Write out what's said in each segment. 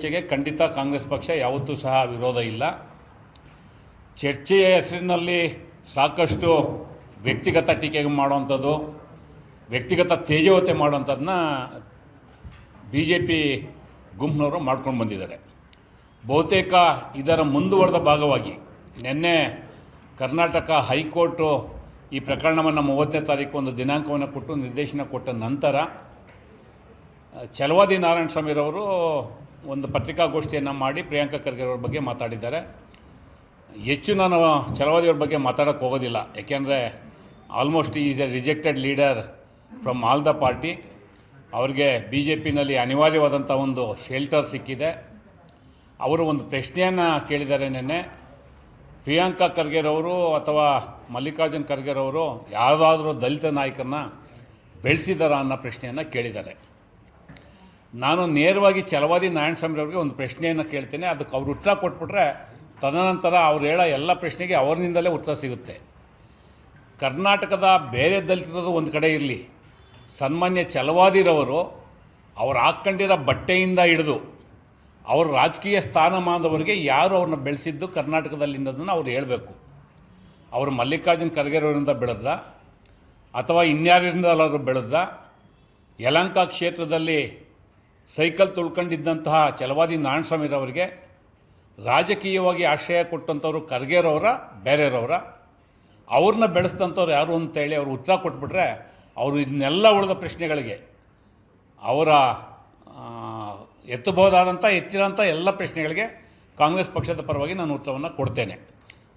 ಚರ್ಚೆಗೆ ಖಂಡಿತ ಕಾಂಗ್ರೆಸ್ ಪಕ್ಷ ಯಾವತ್ತೂ ಸಹ ವಿರೋಧ ಇಲ್ಲ. ಚರ್ಚೆಯ ಹೆಸರಿನಲ್ಲಿ ಸಾಕಷ್ಟು ವ್ಯಕ್ತಿಗತ ಟೀಕೆ ಮಾಡುವಂಥದ್ದು, ವ್ಯಕ್ತಿಗತ ತೇಜೋವತೆ ಮಾಡುವಂಥದ್ದನ್ನ ಬಿ ಜೆ ಪಿ ಗುಂಪಿನವರು ಮಾಡ್ಕೊಂಡು ಬಂದಿದ್ದಾರೆ. ಬಹುತೇಕ ಇದರ ಮುಂದುವರೆದ ಭಾಗವಾಗಿ ನಿನ್ನೆ ಕರ್ನಾಟಕ ಹೈಕೋರ್ಟು ಈ ಪ್ರಕರಣವನ್ನು ಮೂವತ್ತನೇ ತಾರೀಕು ಒಂದು ದಿನಾಂಕವನ್ನು ಕೊಟ್ಟು ನಿರ್ದೇಶನ ಕೊಟ್ಟ ನಂತರ ಚಲವಾದಿ ನಾರಾಯಣ ಸ್ವಾಮಿರವರು ಒಂದು ಪತ್ರಿಕಾಗೋಷ್ಠಿಯನ್ನು ಮಾಡಿ ಪ್ರಿಯಾಂಕಾ ಖರ್ಗೆ ಅವ್ರ ಬಗ್ಗೆ ಮಾತಾಡಿದ್ದಾರೆ. ಹೆಚ್ಚು ನಾನು ಚಲವಾದಿಯವ್ರ ಬಗ್ಗೆ ಮಾತಾಡೋಕ್ಕೆ ಹೋಗೋದಿಲ್ಲ. ಯಾಕೆಂದರೆ almost is a rejected leader from all the party ಅವ್ರಿಗೆ ಬಿ ಜೆ ಪಿನಲ್ಲಿ ಅನಿವಾರ್ಯವಾದಂಥ ಒಂದು ಶೆಲ್ಟರ್ ಸಿಕ್ಕಿದೆ. ಅವರು ಒಂದು ಪ್ರಶ್ನೆಯನ್ನು ಕೇಳಿದ್ದಾರೆ ನಿನ್ನೆ. ಪ್ರಿಯಾಂಕಾ ಖರ್ಗೆರವರು ಅಥವಾ ಮಲ್ಲಿಕಾರ್ಜುನ್ ಖರ್ಗೆರವರು ಯಾವುದಾದ್ರೂ ದಲಿತ ನಾಯಕನ ಬೆಳೆಸಿದಾರ ಅನ್ನೋ ಪ್ರಶ್ನೆಯನ್ನು ಕೇಳಿದ್ದಾರೆ. ನಾನು ನೇರವಾಗಿ ಚಲವಾದಿ ಛಲವಾದಿ ನಾರಾಯಣಸ್ವಾಮಿರವ್ರಿಗೆ ಒಂದು ಪ್ರಶ್ನೆಯನ್ನು ಕೇಳ್ತೇನೆ, ಅದಕ್ಕೆ ಅವರು ಉತ್ತರ ಕೊಟ್ಬಿಟ್ರೆ ತದನಂತರ ಅವ್ರು ಹೇಳೋ ಎಲ್ಲ ಪ್ರಶ್ನೆಗೆ ಅವರಿನಿಂದಲೇ ಉತ್ತರ ಸಿಗುತ್ತೆ. ಕರ್ನಾಟಕದ ಬೇರೆ ದಲಿತರದು ಒಂದು ಕಡೆ ಇರಲಿ. ಸನ್ಮಾನ್ಯ ಚಲವಾದಿರವರು ಅವ್ರು ಹಾಕ್ಕೊಂಡಿರೋ ಬಟ್ಟೆಯಿಂದ ಹಿಡಿದು ಅವ್ರ ರಾಜಕೀಯ ಸ್ಥಾನಮಾನದವರಿಗೆ ಯಾರು ಅವ್ರನ್ನ ಬೆಳೆಸಿದ್ದು ಕರ್ನಾಟಕದಲ್ಲಿ ಅನ್ನೋದನ್ನು ಅವ್ರು ಹೇಳಬೇಕು. ಅವರು ಮಲ್ಲಿಕಾರ್ಜುನ್ ಖರ್ಗೆರವರಿಂದ ಬೆಳೆದ್ರ? ಅಥವಾ ಇನ್ಯಾರಿಂದಲಾದ್ರು ಬೆಳೆದ್ರ? ಯಲಂಕ ಕ್ಷೇತ್ರದಲ್ಲಿ ಸೈಕಲ್ ತುಳ್ಕೊಂಡಿದ್ದಂತಹ ಛಲವಾದಿ ನಾರಾಯಣಸ್ವಾಮಿರವರಿಗೆ ರಾಜಕೀಯವಾಗಿ ಆಶ್ರಯ ಕೊಟ್ಟಂಥವ್ರು ಖರ್ಗೆರವರ ಬೇರೆಯವರ ಅವ್ರನ್ನ ಬೆಳೆಸಿದಂಥವ್ರು ಯಾರು ಅಂತೇಳಿ ಅವ್ರು ಉತ್ತರ ಕೊಟ್ಬಿಟ್ರೆ ಅವರು ಇದನ್ನೆಲ್ಲ ಉಳಿದ ಪ್ರಶ್ನೆಗಳಿಗೆ ಅವರ ಎತ್ತಬಹುದಾದಂಥ, ಎತ್ತಿರೋಂಥ ಎಲ್ಲ ಪ್ರಶ್ನೆಗಳಿಗೆ ಕಾಂಗ್ರೆಸ್ ಪಕ್ಷದ ಪರವಾಗಿ ನಾನು ಉತ್ತರವನ್ನು ಕೊಡ್ತೇನೆ.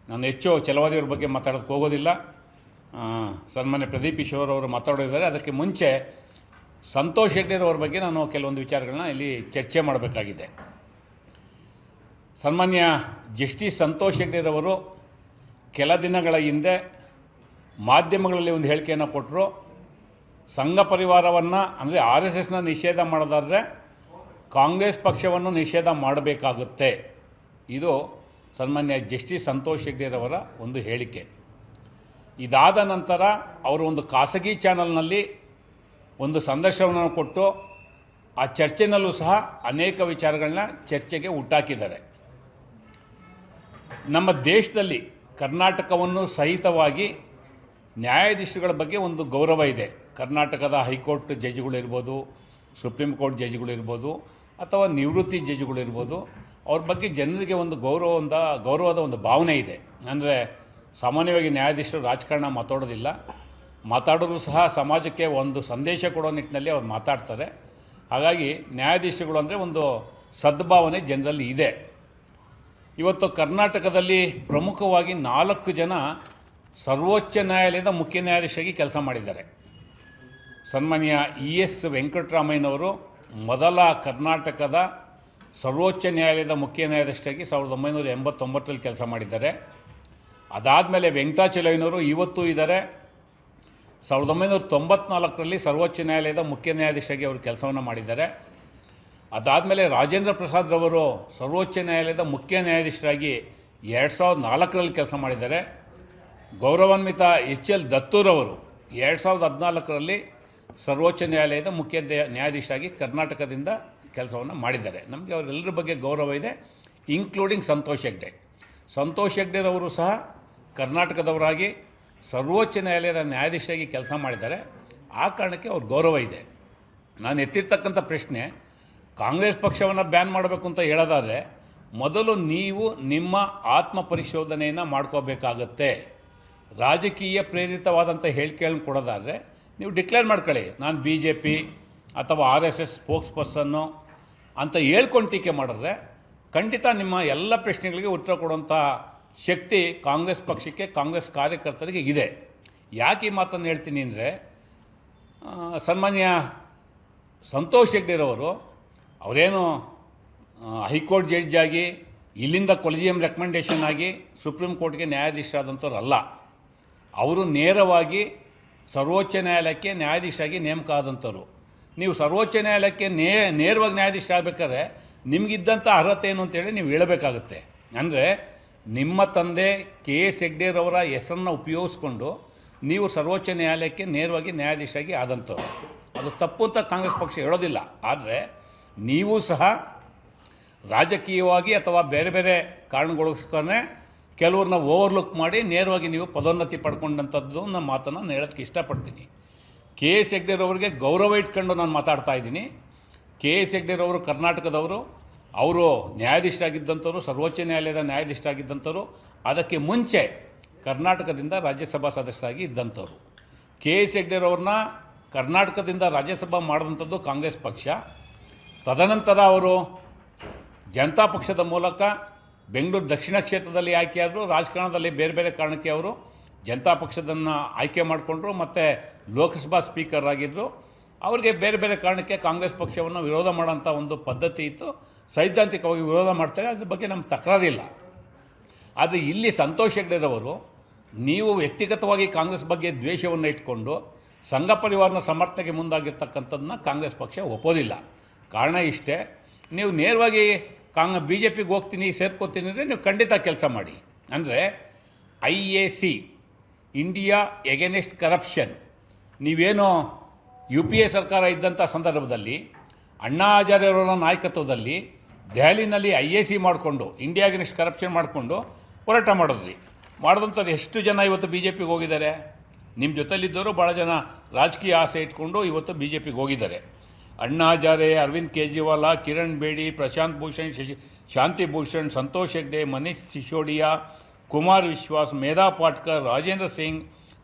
ನಾನು ಹೆಚ್ಚು ಛಲವಾದಿಯವ್ರ ಬಗ್ಗೆ ಮಾತಾಡೋದಕ್ಕೆ ಹೋಗೋದಿಲ್ಲ. ಸನ್ಮಾನ್ಯ ಪ್ರದೀಪ್ ಈಶ್ವರ್ ಅವರು ಮಾತಾಡೋದಿದ್ದಾರೆ. ಅದಕ್ಕೆ ಮುಂಚೆ ಸಂತೋಷ್ ಹೆಗ್ಡೆರವ್ರ ಬಗ್ಗೆ ನಾನು ಕೆಲವೊಂದು ವಿಚಾರಗಳನ್ನ ಇಲ್ಲಿ ಚರ್ಚೆ ಮಾಡಬೇಕಾಗಿದೆ. ಸನ್ಮಾನ್ಯ ಜಸ್ಟಿಸ್ ಸಂತೋಷ್ ಹೆಗ್ಡೆರವರು ಕೆಲ ದಿನಗಳ ಹಿಂದೆ ಮಾಧ್ಯಮಗಳಲ್ಲಿ ಒಂದು ಹೇಳಿಕೆಯನ್ನು ಕೊಟ್ಟರು ಸಂಘ ಪರಿವಾರವನ್ನು, ಅಂದರೆ ಆರ್ ಎಸ್ ಎಸ್ನ ನಿಷೇಧ ಮಾಡೋದಾದರೆ ಕಾಂಗ್ರೆಸ್ ಪಕ್ಷವನ್ನು ನಿಷೇಧ ಮಾಡಬೇಕಾಗುತ್ತೆ. ಇದು ಸನ್ಮಾನ್ಯ ಜಸ್ಟಿಸ್ ಸಂತೋಷ್ ಹೆಗ್ಡೆರವರ ಒಂದು ಹೇಳಿಕೆ. ಇದಾದ ನಂತರ ಅವರು ಒಂದು ಖಾಸಗಿ ಚಾನಲ್ನಲ್ಲಿ ಒಂದು ಸಂದರ್ಶನವನ್ನು ಕೊಟ್ಟು ಆ ಚರ್ಚೆನಲ್ಲೂ ಸಹ ಅನೇಕ ವಿಚಾರಗಳನ್ನ ಚರ್ಚೆಗೆ ಹುಟ್ಟಾಕಿದ್ದಾರೆ ನಮ್ಮ ದೇಶದಲ್ಲಿ ಕರ್ನಾಟಕವನ್ನು ಸಹಿತವಾಗಿ ನ್ಯಾಯಾಧೀಶಗಳ ಬಗ್ಗೆ ಒಂದು ಗೌರವ ಇದೆ. ಕರ್ನಾಟಕದ ಹೈಕೋರ್ಟ್ ಜಡ್ಜ್ಗಳಿರ್ಬೋದು ಸುಪ್ರೀಂ ಕೋರ್ಟ್ ಜಡ್ಜ್ಗಳಿರ್ಬೋದು ಅಥವಾ ನಿವೃತ್ತಿ ಜಡ್ಜ್ಗಳಿರ್ಬೋದು ಅವ್ರ ಬಗ್ಗೆ ಜನರಿಗೆ ಒಂದು ಗೌರವದ ಗೌರವದ ಒಂದು ಭಾವನೆ ಇದೆ. ಅಂದರೆ ಸಾಮಾನ್ಯವಾಗಿ ನ್ಯಾಯಾಧೀಶರು ರಾಜಕಾರಣ ಮಾತಾಡೋದಿಲ್ಲ. ಮಾತಾಡೋದು ಸಹ ಸಮಾಜಕ್ಕೆ ಒಂದು ಸಂದೇಶ ಕೊಡೋ ನಿಟ್ಟಿನಲ್ಲಿ ಅವ್ರು ಮಾತಾಡ್ತಾರೆ. ಹಾಗಾಗಿ ನ್ಯಾಯಾಧೀಶಗಳು ಅಂದರೆ ಒಂದು ಸದ್ಭಾವನೆ ಜನರಲ್ಲಿ ಇದೆ. ಇವತ್ತು ಕರ್ನಾಟಕದಲ್ಲಿ ಪ್ರಮುಖವಾಗಿ ನಾಲ್ಕು ಜನ ಸರ್ವೋಚ್ಚ ನ್ಯಾಯಾಲಯದ ಮುಖ್ಯ ನ್ಯಾಯಾಧೀಶರಾಗಿ ಕೆಲಸ ಮಾಡಿದ್ದಾರೆ. ಸನ್ಮಾನ್ಯ ಇ ಎಸ್ ವೆಂಕಟರಾಮಯ್ಯನವರು ಮೊದಲ ಕರ್ನಾಟಕದ ಸರ್ವೋಚ್ಚ ನ್ಯಾಯಾಲಯದ ಮುಖ್ಯ ನ್ಯಾಯಾಧೀಶರಾಗಿ ಸಾವಿರದ ಒಂಬೈನೂರ ಎಂಬತ್ತೊಂಬತ್ತರಲ್ಲಿ ಕೆಲಸ ಮಾಡಿದ್ದಾರೆ. ಅದಾದಮೇಲೆ ವೆಂಕಟಾಚಲಯ್ಯನವರು ಇವತ್ತೂ ಇದ್ದಾರೆ. ಸಾವಿರದ ಒಂಬೈನೂರ ತೊಂಬತ್ನಾಲ್ಕರಲ್ಲಿ ಸರ್ವೋಚ್ಚ ನ್ಯಾಯಾಲಯದ ಮುಖ್ಯ ನ್ಯಾಯಾಧೀಶರಾಗಿ ಅವರು ಕೆಲಸವನ್ನು ಮಾಡಿದ್ದಾರೆ. ಅದಾದಮೇಲೆ ರಾಜೇಂದ್ರ ಪ್ರಸಾದ್ ಅವರು ಸರ್ವೋಚ್ಚ ನ್ಯಾಯಾಲಯದ ಮುಖ್ಯ ನ್ಯಾಯಾಧೀಶರಾಗಿ ಎರಡು ಸಾವಿರದ ನಾಲ್ಕರಲ್ಲಿ ಕೆಲಸ ಮಾಡಿದ್ದಾರೆ. ಗೌರವಾನ್ವಿತ ಎಚ್ ಎಲ್ ದತ್ತೂರವರು ಎರಡು ಸಾವಿರದ ಹದಿನಾಲ್ಕರಲ್ಲಿ ಸರ್ವೋಚ್ಚ ನ್ಯಾಯಾಲಯದ ಮುಖ್ಯ ನ್ಯಾಯ- ನ್ಯಾಯಾಧೀಶರಾಗಿ ಕರ್ನಾಟಕದಿಂದ ಕೆಲಸವನ್ನು ಮಾಡಿದ್ದಾರೆ. ನಮಗೆ ಅವರೆಲ್ಲರ ಬಗ್ಗೆ ಗೌರವ ಇದೆ ಇನ್ಕ್ಲೂಡಿಂಗ್ ಸಂತೋಷ್ ಹೆಗ್ಡೆ. ಸಂತೋಷ್ ಹೆಗ್ಡೆರವರು ಸಹ ಕರ್ನಾಟಕದವರಾಗಿ ಸರ್ವೋಚ್ಚ ನ್ಯಾಯಾಲಯದ ನ್ಯಾಯಾಧೀಶರಾಗಿ ಕೆಲಸ ಮಾಡಿದ್ದಾರೆ. ಆ ಕಾರಣಕ್ಕೆ ಅವ್ರ ಗೌರವ ಇದೆ. ನಾನು ಎತ್ತಿರ್ತಕ್ಕಂಥ ಪ್ರಶ್ನೆ, ಕಾಂಗ್ರೆಸ್ ಪಕ್ಷವನ್ನು ಬ್ಯಾನ್ ಮಾಡಬೇಕು ಅಂತ ಹೇಳೋದಾದರೆ, ಮೊದಲು ನೀವು ನಿಮ್ಮ ಆತ್ಮ ಪರಿಶೋಧನೆಯನ್ನು ಮಾಡ್ಕೋಬೇಕಾಗತ್ತೆ. ರಾಜಕೀಯ ಪ್ರೇರಿತವಾದಂಥ ಹೇಳಿಕೆಗಳನ್ನು ಕೊಡೋದಾದರೆ, ನೀವು ಡಿಕ್ಲೇರ್ ಮಾಡ್ಕೊಳ್ಳಿ. ನಾನು ಬಿ ಜೆ ಪಿ ಅಥವಾ R S S spokesperson ಅಂತ ಹೇಳ್ಕೊಂಡು ಟೀಕೆ ಮಾಡಿದ್ರೆ, ಖಂಡಿತ ನಿಮ್ಮ ಎಲ್ಲ ಪ್ರಶ್ನೆಗಳಿಗೆ ಉತ್ತರ ಕೊಡುವಂಥ ಶಕ್ತಿ ಕಾಂಗ್ರೆಸ್ ಪಕ್ಷಕ್ಕೆ, ಕಾಂಗ್ರೆಸ್ ಕಾರ್ಯಕರ್ತರಿಗೆ ಇದೆ. ಯಾಕೆ ಈ ಮಾತನ್ನು ಹೇಳ್ತೀನಿ ಅಂದರೆ ಸನ್ಮಾನ್ಯ ಸಂತೋಷ್ ಹೆಗ್ಡೆರವರು ಅವರೇನು ಹೈಕೋರ್ಟ್ ಜಡ್ಜ್ ಆಗಿ, ಇಲ್ಲಿಂದ ಕೊಲಿಜಿಯಂ ರೆಕಮೆಂಡೇಷನ್ ಆಗಿ ಸುಪ್ರೀಂ ಕೋರ್ಟ್ಗೆ ನ್ಯಾಯಾಧೀಶರಾದಂಥವ್ರು ಅಲ್ಲ. ಅವರು ನೇರವಾಗಿ ಸರ್ವೋಚ್ಚ ನ್ಯಾಯಾಲಯಕ್ಕೆ ನ್ಯಾಯಾಧೀಶರಾಗಿ ನೇಮಕ ಆದಂಥವ್ರು ನೀವು ಸರ್ವೋಚ್ಚ ನ್ಯಾಯಾಲಯಕ್ಕೆ ನೇ, ನೇರವಾಗಿ ನ್ಯಾಯಾಧೀಶರಾಗಬೇಕಾದ್ರೆ ನಿಮಗಿದ್ದಂಥ ಅರ್ಹತೆ ಏನು ಅಂತೇಳಿ ನೀವು ಹೇಳಬೇಕಾಗುತ್ತೆ. ಅಂದರೆ ನಿಮ್ಮ ತಂದೆ ಕೆ ಎಸ್ ಹೆಗ್ಡೇರವರ ಹೆಸರನ್ನು ಉಪಯೋಗಿಸ್ಕೊಂಡು ನೀವು ಸರ್ವೋಚ್ಚ ನ್ಯಾಯಾಲಯಕ್ಕೆ ನೇರವಾಗಿ ನ್ಯಾಯಾಧೀಶರಾಗಿ ಆದಂಥವ್ರು. ಅದು ತಪ್ಪು ಅಂತ ಕಾಂಗ್ರೆಸ್ ಪಕ್ಷ ಹೇಳೋದಿಲ್ಲ. ಆದರೆ ನೀವು ಸಹ ರಾಜಕೀಯವಾಗಿ ಅಥವಾ ಬೇರೆ ಬೇರೆ ಕಾರಣಗಳಿಗೋಸ್ಕರನೇ ಕೆಲವ್ರನ್ನ ಓವರ್ಲುಕ್ ಮಾಡಿ ನೇರವಾಗಿ ನೀವು ಪದೋನ್ನತಿ ಪಡ್ಕೊಂಡಂಥದ್ದು ನನ್ನ ಮಾತನ್ನು ನಾನು ಹೇಳೋದಕ್ಕೆ ಇಷ್ಟಪಡ್ತೀನಿ. ಕೆ ಎಸ್ ಹೆಗ್ಡೆರವ್ರಿಗೆ ಗೌರವ ಇಟ್ಕೊಂಡು ನಾನು ಮಾತಾಡ್ತಾ ಇದ್ದೀನಿ. ಕೆ ಎಸ್ ಹೆಗ್ಡೆರವರು ಕರ್ನಾಟಕದವರು ಅವರು ನ್ಯಾಯಾಧೀಶರಾಗಿದ್ದಂಥವ್ರು, ಸರ್ವೋಚ್ಚ ನ್ಯಾಯಾಲಯದ ನ್ಯಾಯಾಧೀಶರಾಗಿದ್ದಂಥವ್ರು, ಅದಕ್ಕೆ ಮುಂಚೆ ಕರ್ನಾಟಕದಿಂದ ರಾಜ್ಯಸಭಾ ಸದಸ್ಯರಾಗಿ ಇದ್ದಂಥವ್ರು. ಕೆ ಎಸ್ ಹೆಗ್ಡೆರವ್ರನ್ನ ಕರ್ನಾಟಕದಿಂದ ರಾಜ್ಯಸಭಾ ಮಾಡಿದಂಥದ್ದು ಕಾಂಗ್ರೆಸ್ ಪಕ್ಷ. ತದನಂತರ ಅವರು ಜನತಾ ಪಕ್ಷದ ಮೂಲಕ ಬೆಂಗಳೂರು ದಕ್ಷಿಣ ಕ್ಷೇತ್ರದಲ್ಲಿ ಆಯ್ಕೆಯಾದರು, ರಾಜಕಾರಣದಲ್ಲಿ ಬೇರೆ ಬೇರೆ ಕಾರಣಕ್ಕೆ ಅವರು ಜನತಾ ಪಕ್ಷದನ್ನು ಆಯ್ಕೆ ಮಾಡಿಕೊಂಡ್ರು, ಮತ್ತು ಲೋಕಸಭಾ ಸ್ಪೀಕರ್ ಆಗಿದ್ದರು ಅವರಿಗೆ ಬೇರೆ ಬೇರೆ ಕಾರಣಕ್ಕೆ ಕಾಂಗ್ರೆಸ್ ಪಕ್ಷವನ್ನು ವಿರೋಧ ಮಾಡೋಂಥ ಒಂದು ಪದ್ಧತಿ ಇತ್ತು. ಸೈದ್ಧಾಂತಿಕವಾಗಿ ವಿರೋಧ ಮಾಡ್ತಾರೆ, ಅದ್ರ ಬಗ್ಗೆ ನಮ್ಗೆ ತಕರಾರಿಲ್ಲ. ಆದರೆ ಇಲ್ಲಿ ಸಂತೋಷ್ ಹೆಗ್ಡೆರವರು, ನೀವು ವ್ಯಕ್ತಿಗತವಾಗಿ ಕಾಂಗ್ರೆಸ್ ಬಗ್ಗೆ ದ್ವೇಷವನ್ನು ಇಟ್ಕೊಂಡು ಸಂಘ ಪರಿವಾರನ ಸಮರ್ಥನೆಗೆ ಮುಂದಾಗಿರ್ತಕ್ಕಂಥದ್ದನ್ನ ಕಾಂಗ್ರೆಸ್ ಪಕ್ಷ ಒಪ್ಪೋದಿಲ್ಲ. ಕಾರಣ ಇಷ್ಟೇ, ನೀವು ನೇರವಾಗಿ ಕಾಂಗ್ ಬಿ ಜೆ ಪಿಗೆ ಹೋಗ್ತೀನಿ, ಸೇರ್ಕೋತೀನಿ ಅಂದರೆ ನೀವು ಖಂಡಿತ ಕೆಲಸ ಮಾಡಿ. ಅಂದರೆ I A C, India against corruption, ನೀವೇನೋ ಯು ಪಿ ಎ ಸರ್ಕಾರ ಇದ್ದಂಥ ಸಂದರ್ಭದಲ್ಲಿ, ಅಣ್ಣಾ ಆಚಾರ್ಯರವರ ನಾಯಕತ್ವದಲ್ಲಿ ದೆಹಲಿನಲ್ಲಿ ಐ ಎ ಸಿ ಮಾಡಿಕೊಂಡು ಇಂಡಿಯಾ ಕರಪ್ಷನ್ ಮಾಡಿಕೊಂಡು ಹೋರಾಟ ಮಾಡಿದ್ರಿ ಮಾಡಿದಂಥವ್ರು ಎಷ್ಟು ಜನ ಇವತ್ತು ಬಿ ಜೆ ಪಿಗೆ ಹೋಗಿದ್ದಾರೆ? ನಿಮ್ಮ ಜೊತೆಲಿದ್ದವರು ಭಾಳ ಜನ ರಾಜಕೀಯ ಆಸೆ ಇಟ್ಕೊಂಡು ಇವತ್ತು ಬಿ ಜೆ ಪಿಗೆ ಹೋಗಿದ್ದಾರೆ. ಅಣ್ಣಾ ಹಜಾರೆ ಅರವಿಂದ್ ಕೇಜ್ರಿವಾಲ, ಕಿರಣ್ ಬೇಡಿ, ಪ್ರಶಾಂತ್ ಭೂಷಣ್, ಶಶಿ, ಶಾಂತಿ ಭೂಷಣ್, ಸಂತೋಷ್ ಹೆಗ್ಡೆ, ಮನೀಶ್ ಸಿಸೋಡಿಯಾ, ಕುಮಾರ್ ವಿಶ್ವಾಸ್, ಮೇಧಾ ಪಾಟ್ಕರ್, ರಾಜೇಂದ್ರ ಸಿಂಗ್,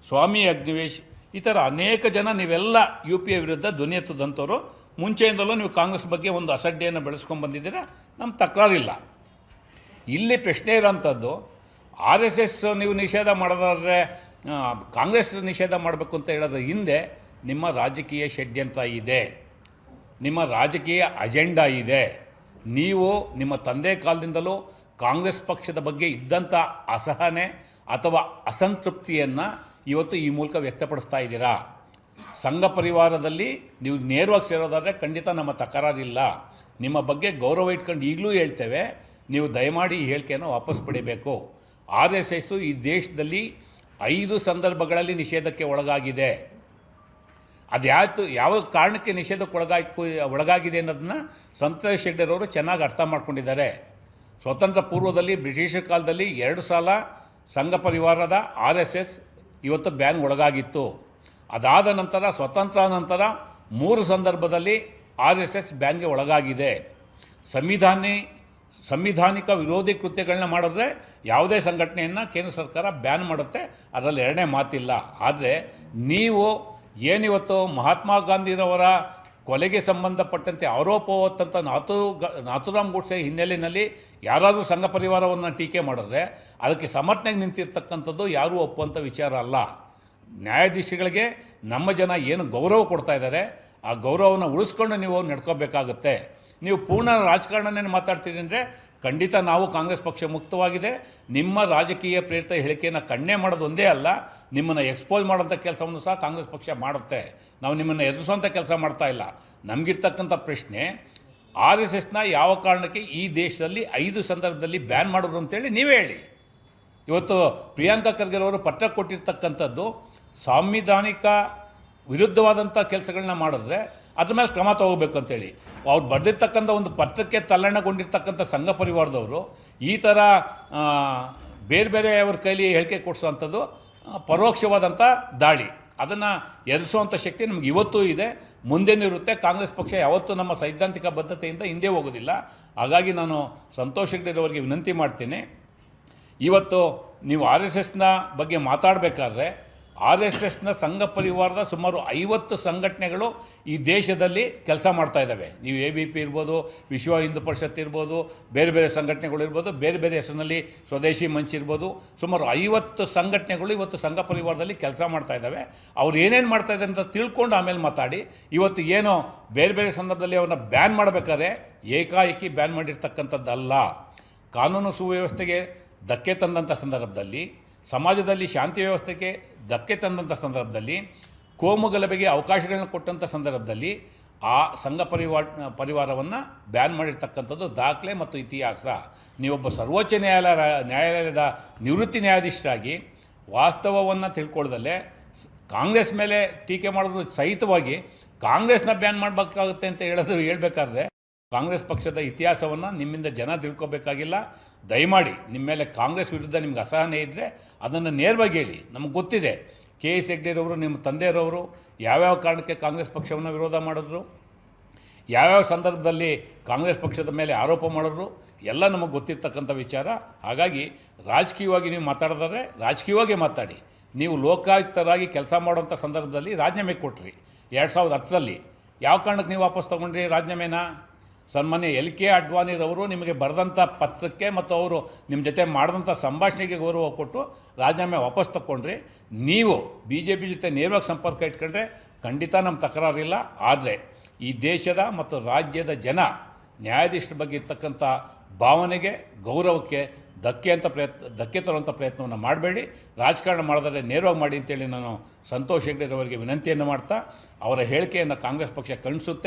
ಸ್ವಾಮಿ ಅಗ್ನಿವೇಶ್ ಈ ಥರ ಅನೇಕ ಜನ ನೀವೆಲ್ಲ ಯು ಪಿ ಎ ವಿರುದ್ಧ ಧ್ವನಿ ಎತ್ತದಂಥವ್ರು ಮುಂಚೆಯಿಂದಲೂ ನೀವು ಕಾಂಗ್ರೆಸ್ ಬಗ್ಗೆ ಒಂದು ಅಸಡ್ಡೆಯನ್ನು ಬೆಳೆಸ್ಕೊಂಡು ಬಂದಿದ್ದೀರಾ? ನಮ್ಮ ತಕರಾರಿಲ್ಲ. ಇಲ್ಲಿ ಪ್ರಶ್ನೆ ಇರೋಂಥದ್ದು, ಆರ್ ಎಸ್ ಎಸ್ ನೀವು ನಿಷೇಧ ಮಾಡೋದಾದರೆ ಕಾಂಗ್ರೆಸ್ ನಿಷೇಧ ಮಾಡಬೇಕು ಅಂತ ಹೇಳೋದ್ರ ಹಿಂದೆ ನಿಮ್ಮ ರಾಜಕೀಯ ಷಡ್ಯಂತ್ರ ಇದೆ. ನಿಮ್ಮ ರಾಜಕೀಯ ಅಜೆಂಡಾ ಇದೆ. ನೀವು ನಿಮ್ಮ ತಂದೆ ಕಾಲದಿಂದಲೂ ಕಾಂಗ್ರೆಸ್ ಪಕ್ಷದ ಬಗ್ಗೆ ಇದ್ದಂಥ ಅಸಹನೆ ಅಥವಾ ಅಸಂತೃಪ್ತಿಯನ್ನು ಇವತ್ತು ಈ ಮೂಲಕ ವ್ಯಕ್ತಪಡಿಸ್ತಾ ಇದ್ದೀರಾ? ಸಂಘ ಪರಿವಾರದಲ್ಲಿ ನೀವು ನೇರವಾಗಿ ಸೇರೋದಾದರೆ ಖಂಡಿತ ನಮ್ಮ ತಕರಾರಿಲ್ಲ. ನಿಮ್ಮ ಬಗ್ಗೆ ಗೌರವ ಇಟ್ಕೊಂಡು ಈಗಲೂ ಹೇಳ್ತೇವೆ, ನೀವು ದಯಮಾಡಿ ಈ ಹೇಳಿಕೆಯನ್ನು ವಾಪಸ್ ಪಡಿಬೇಕು. ಆರ್ ಎಸ್ ಎಸ್ಸು ಈ ದೇಶದಲ್ಲಿ ಐದು ಸಂದರ್ಭಗಳಲ್ಲಿ ನಿಷೇಧಕ್ಕೆ ಒಳಗಾಗಿದೆ. ಅದ್ಯಾತು, ಯಾವ ಕಾರಣಕ್ಕೆ ನಿಷೇಧಕ್ಕೆ ಒಳಗಾಗಿ ಒಳಗಾಗಿದೆ ಅನ್ನೋದನ್ನ ಸಂತೋಷ್ ಹೆಗ್ಡೆರವರು ಚೆನ್ನಾಗಿ ಅರ್ಥ ಮಾಡ್ಕೊಂಡಿದ್ದಾರೆ. ಸ್ವತಂತ್ರ ಪೂರ್ವದಲ್ಲಿ ಬ್ರಿಟಿಷರ ಕಾಲದಲ್ಲಿ ಎರಡು ಸಲ ಸಂಘ ಪರಿವಾರದ ಆರ್ ಎಸ್ ಎಸ್ ಇವತ್ತು ಬ್ಯಾನ್ ಒಳಗಾಗಿತ್ತು. ಅದಾದ ನಂತರ, ಸ್ವತಂತ್ರ ನಂತರ ಮೂರು ಸಂದರ್ಭದಲ್ಲಿ ಆರ್ ಎಸ್ ಎಸ್ ಬ್ಯಾನ್ಗೆ ಒಳಗಾಗಿದೆ. ಸಂವಿಧಾನಿ, ಸಂವಿಧಾನಿಕ ವಿರೋಧಿ ಕೃತ್ಯಗಳನ್ನ ಮಾಡಿದ್ರೆ ಯಾವುದೇ ಸಂಘಟನೆಯನ್ನು ಕೇಂದ್ರ ಸರ್ಕಾರ ಬ್ಯಾನ್ ಮಾಡುತ್ತೆ. ಅದರಲ್ಲಿ ಎರಡನೇ ಮಾತಿಲ್ಲ. ಆದರೆ ನೀವು ಏನಿವತ್ತು ಮಹಾತ್ಮ ಗಾಂಧಿರವರ ಕೊಲೆಗೆ ಸಂಬಂಧಪಟ್ಟಂತೆ ಆರೋಪ ಹೊತ್ತಂಥ ನಾತು ಗ ನಾಥುರಾಮ್ ಗೋಡ್ಸೆ ಹಿನ್ನೆಲೆಯಲ್ಲಿ ಯಾರಾದರೂ ಸಂಘ ಪರಿವಾರವನ್ನು ಟೀಕೆ ಮಾಡಿದ್ರೆ, ಅದಕ್ಕೆ ಸಮರ್ಥನೆಗೆ ನಿಂತಿರ್ತಕ್ಕಂಥದ್ದು ಯಾರೂ ಒಪ್ಪುವಂಥ ವಿಚಾರ ಅಲ್ಲ. ನ್ಯಾಯಾಧೀಶಗಳಿಗೆ ನಮ್ಮ ಜನ ಏನು ಗೌರವ ಕೊಡ್ತಾ ಇದ್ದಾರೆ, ಆ ಗೌರವನ ಉಳಿಸ್ಕೊಂಡು ನೀವು ನಡ್ಕೋಬೇಕಾಗುತ್ತೆ. ನೀವು ಪೂರ್ಣ ರಾಜಕಾರಣನೇ ಮಾತಾಡ್ತೀರಿ ಅಂದರೆ ಖಂಡಿತ ನಾವು ಕಾಂಗ್ರೆಸ್ ಪಕ್ಷ ಮುಕ್ತವಾಗಿದೆ. ನಿಮ್ಮ ರಾಜಕೀಯ ಪ್ರೇರಿತ ಹೇಳಿಕೆಯನ್ನು ಕಣ್ಣೆ ಮಾಡೋದು ಒಂದೇ ಅಲ್ಲ, ನಿಮ್ಮನ್ನು ಎಕ್ಸ್ಪೋಸ್ ಮಾಡೋಂಥ ಕೆಲಸವನ್ನು ಸಹ ಕಾಂಗ್ರೆಸ್ ಪಕ್ಷ ಮಾಡುತ್ತೆ. ನಾವು ನಿಮ್ಮನ್ನು ಎದುರಿಸುವಂಥ ಕೆಲಸ ಮಾಡ್ತಾ ಇಲ್ಲ. ನಮಗಿರ್ತಕ್ಕಂಥ ಪ್ರಶ್ನೆ, ಆರ್ ಎಸ್ ಎಸ್ನ ಯಾವ ಕಾರಣಕ್ಕೆ ಈ ದೇಶದಲ್ಲಿ ಐದು ಸಂದರ್ಭದಲ್ಲಿ ಬ್ಯಾನ್ ಮಾಡಿದ್ರು ಅಂತೇಳಿ ನೀವೇ ಹೇಳಿ. ಇವತ್ತು ಪ್ರಿಯಾಂಕಾ ಖರ್ಗೆ ಅವರು ಪತ್ರ ಕೊಟ್ಟಿರ್ತಕ್ಕಂಥದ್ದು ಸಾಂವಿಧಾನಿಕ ವಿರುದ್ಧವಾದಂಥ ಕೆಲಸಗಳನ್ನ ಮಾಡಿದ್ರೆ ಅದ್ರ ಮೇಲೆ ಕ್ರಮ ತಗೋಬೇಕು ಅಂತೇಳಿ ಅವ್ರು ಬರೆದಿರ್ತಕ್ಕಂಥ ಒಂದು ಪತ್ರಕ್ಕೆ ತಲ್ಲಣಗೊಂಡಿರ್ತಕ್ಕಂಥ ಸಂಘ ಪರಿವಾರದವರು ಈ ಥರ ಬೇರೆ ಬೇರೆ ಅವ್ರ ಕೈಲಿ ಹೇಳಿಕೆ ಕೊಡಿಸೋವಂಥದ್ದು ಪರೋಕ್ಷವಾದಂಥ ದಾಳಿ. ಅದನ್ನು ಎದುರಿಸುವಂಥ ಶಕ್ತಿ ನಮ್ಗೆ ಇವತ್ತೂ ಇದೆ. ಮುಂದೇನು ಇರುತ್ತೆ. ಕಾಂಗ್ರೆಸ್ ಪಕ್ಷ ಯಾವತ್ತೂ ನಮ್ಮ ಸೈದ್ಧಾಂತಿಕ ಬದ್ಧತೆಯಿಂದ ಹಿಂದೆ ಹೋಗೋದಿಲ್ಲ. ಹಾಗಾಗಿ ನಾನು ಸಂತೋಷ್ ಹೆಗ್ಡೆರವರಿಗೆ ವಿನಂತಿ ಮಾಡ್ತೀನಿ. ಇವತ್ತು ನೀವು ಆರ್ ಎಸ್ ಎಸ್ನ ಬಗ್ಗೆ ಮಾತಾಡಬೇಕಾದ್ರೆ ಆರ್ ಎಸ್ ಎಸ್ನ ಸಂಘ ಪರಿವಾರದ ಸುಮಾರು ಐವತ್ತು ಸಂಘಟನೆಗಳು ಈ ದೇಶದಲ್ಲಿ ಕೆಲಸ ಮಾಡ್ತಾ ಇದ್ದಾವೆ. ನೀವು ಎ ಬಿ ಪಿ ಇರ್ಬೋದು, ವಿಶ್ವ ಹಿಂದೂ ಪರಿಷತ್ ಇರ್ಬೋದು, ಬೇರೆ ಬೇರೆ ಸಂಘಟನೆಗಳು ಇರ್ಬೋದು, ಬೇರೆ ಬೇರೆ ಹೆಸರಿನಲ್ಲಿ ಸ್ವದೇಶಿ ಮಂಚ್ ಇರ್ಬೋದು, ಸುಮಾರು ಐವತ್ತು ಸಂಘಟನೆಗಳು ಇವತ್ತು ಸಂಘ ಪರಿವಾರದಲ್ಲಿ ಕೆಲಸ ಮಾಡ್ತಾ ಇದ್ದಾವೆ. ಅವ್ರು ಏನೇನು ಮಾಡ್ತಾ ಇದ್ದಾರೆ ಅಂತ ತಿಳ್ಕೊಂಡು ಆಮೇಲೆ ಮಾತಾಡಿ. ಇವತ್ತು ಏನೋ ಬೇರೆ ಬೇರೆ ಸಂದರ್ಭದಲ್ಲಿ ಅವನ್ನ ಬ್ಯಾನ್ ಮಾಡಬೇಕಾದ್ರೆ ಏಕಾಏಕಿ ಬ್ಯಾನ್ ಮಾಡಿರ್ತಕ್ಕಂಥದ್ದಲ್ಲ. ಕಾನೂನು ಸುವ್ಯವಸ್ಥೆಗೆ ಧಕ್ಕೆ ತಂದಂಥ ಸಂದರ್ಭದಲ್ಲಿ ಸಮಾಜದಲ್ಲಿ ಶಾಂತಿ ವ್ಯವಸ್ಥೆಗೆ ಧಕ್ಕೆ ತಂದಂಥ ಸಂದರ್ಭದಲ್ಲಿ ಕೋಮು ಗಲಭೆಗೆ ಅವಕಾಶಗಳನ್ನು ಕೊಟ್ಟಂಥ ಸಂದರ್ಭದಲ್ಲಿ ಆ ಸಂಘ ಪರಿವಾರ, ಪರಿವಾರವನ್ನು ಬ್ಯಾನ್ ಮಾಡಿರ್ತಕ್ಕಂಥದ್ದು ದಾಖಲೆ ಮತ್ತು ಇತಿಹಾಸ. ನೀವೊಬ್ಬ ಸರ್ವೋಚ್ಚ ನ್ಯಾಯಾಲಯ ನ್ಯಾಯಾಲಯದ ನಿವೃತ್ತಿ ನ್ಯಾಯಾಧೀಶರಾಗಿ ವಾಸ್ತವವನ್ನು ತಿಳ್ಕೊಳ್ದಲ್ಲೇ ಸ್- ಕಾಂಗ್ರೆಸ್ ಮೇಲೆ ಟೀಕೆ ಮಾಡೋದು ಸಹಿತವಾಗಿ ಕಾಂಗ್ರೆಸ್ನ ಬ್ಯಾನ್ ಮಾಡಬೇಕಾಗುತ್ತೆ ಅಂತ ಹೇಳೋದು ಹೇಳ್ಬೇಕಾದ್ರೆ ಕಾಂಗ್ರೆಸ್ ಪಕ್ಷದ ಇತಿಹಾಸವನ್ನು ನಿಮ್ಮಿಂದ ಜನ ತಿಳ್ಕೊಬೇಕಾಗಿಲ್ಲ. ದಯಮಾಡಿ ನಿಮ್ಮ ಮೇಲೆ ಕಾಂಗ್ರೆಸ್ ವಿರುದ್ಧ ನಿಮ್ಗೆ ಅಸಹನೆ ಇದ್ದರೆ ಅದನ್ನು ನೇರವಾಗಿ ಹೇಳಿ. ನಮ್ಗೆ ಗೊತ್ತಿದೆ. ಕೆ ಎಸ್ ಹೆಗ್ಡೆರವರು ನಿಮ್ಮ ತಂದೆಯರವರು ಯಾವ್ಯಾವ ಕಾರಣಕ್ಕೆ ಕಾಂಗ್ರೆಸ್ ಪಕ್ಷವನ್ನು ವಿರೋಧ ಮಾಡಿದ್ರು? ಯಾವ್ಯಾವ ಸಂದರ್ಭದಲ್ಲಿ ಕಾಂಗ್ರೆಸ್ ಪಕ್ಷದ ಮೇಲೆ ಆರೋಪ ಮಾಡಿದ್ರು? ಎಲ್ಲ ನಮಗೆ ಗೊತ್ತಿರ್ತಕ್ಕಂಥ ವಿಚಾರ. ಹಾಗಾಗಿ ರಾಜಕೀಯವಾಗಿ ನೀವು ಮಾತಾಡಿದ್ರೆ ರಾಜಕೀಯವಾಗಿ ಮಾತಾಡಿ. ನೀವು ಲೋಕಾಯುಕ್ತರಾಗಿ ಕೆಲಸ ಮಾಡುವಂಥ ಸಂದರ್ಭದಲ್ಲಿ ರಾಜೀನಾಮೆ ಕೊಟ್ರಿ. ಎರಡು ಸಾವಿರದ ಹತ್ತರಲ್ಲಿ. ಯಾವ ಕಾರಣಕ್ಕೆ ನೀವು ವಾಪಸ್ ತೊಗೊಂಡ್ರಿ ರಾಜೀನಾಮೆನ? ಸನ್ಮಾನ್ಯ ಎಲ್ ಕೆ ಅಡ್ವಾಣಿರವರು ನಿಮಗೆ ಬರೆದಂಥ ಪತ್ರಕ್ಕೆ ಮತ್ತು ಅವರು ನಿಮ್ಮ ಜೊತೆ ಮಾಡಿದಂಥ ಸಂಭಾಷಣೆಗೆ ಗೌರವ ಕೊಟ್ಟು ರಾಜೀನಾಮೆ ವಾಪಸ್ ತಗೊಂಡ್ರಿ ನೀವು ಬಿ ಜೆ ಪಿ ಜೊತೆ ನೇರವಾಗಿ ಸಂಪರ್ಕ ಇಟ್ಕೊಂಡ್ರೆ ಖಂಡಿತ ನಮ್ಮ ತಕರಾರಿಲ್ಲ. ಆದರೆ ಈ ದೇಶದ ಮತ್ತು ರಾಜ್ಯದ ಜನ ನ್ಯಾಯಾಧೀಶರ ಬಗ್ಗೆ ಇರ್ತಕ್ಕಂಥ ಭಾವನೆಗೆ, ಗೌರವಕ್ಕೆ ಧಕ್ಕೆ ಅಂತ ಪ್ರಯತ್ನ, ಧಕ್ಕೆ ತರುವಂಥ ಪ್ರಯತ್ನವನ್ನು ಮಾಡಬೇಡಿ. ರಾಜಕಾರಣ ಮಾಡಿದ್ರೆ ನೇರವಾಗಿ ಮಾಡಿ ಅಂತೇಳಿ ನಾನು ಸಂತೋಷ್ ಹೆಗ್ಡೆರವರಿಗೆ ವಿನಂತಿಯನ್ನು ಮಾಡ್ತಾ, ಅವರ ಹೇಳಿಕೆಯನ್ನು ಕಾಂಗ್ರೆಸ್ ಪಕ್ಷ ಖಂಡಿಸುತ್ತೆ.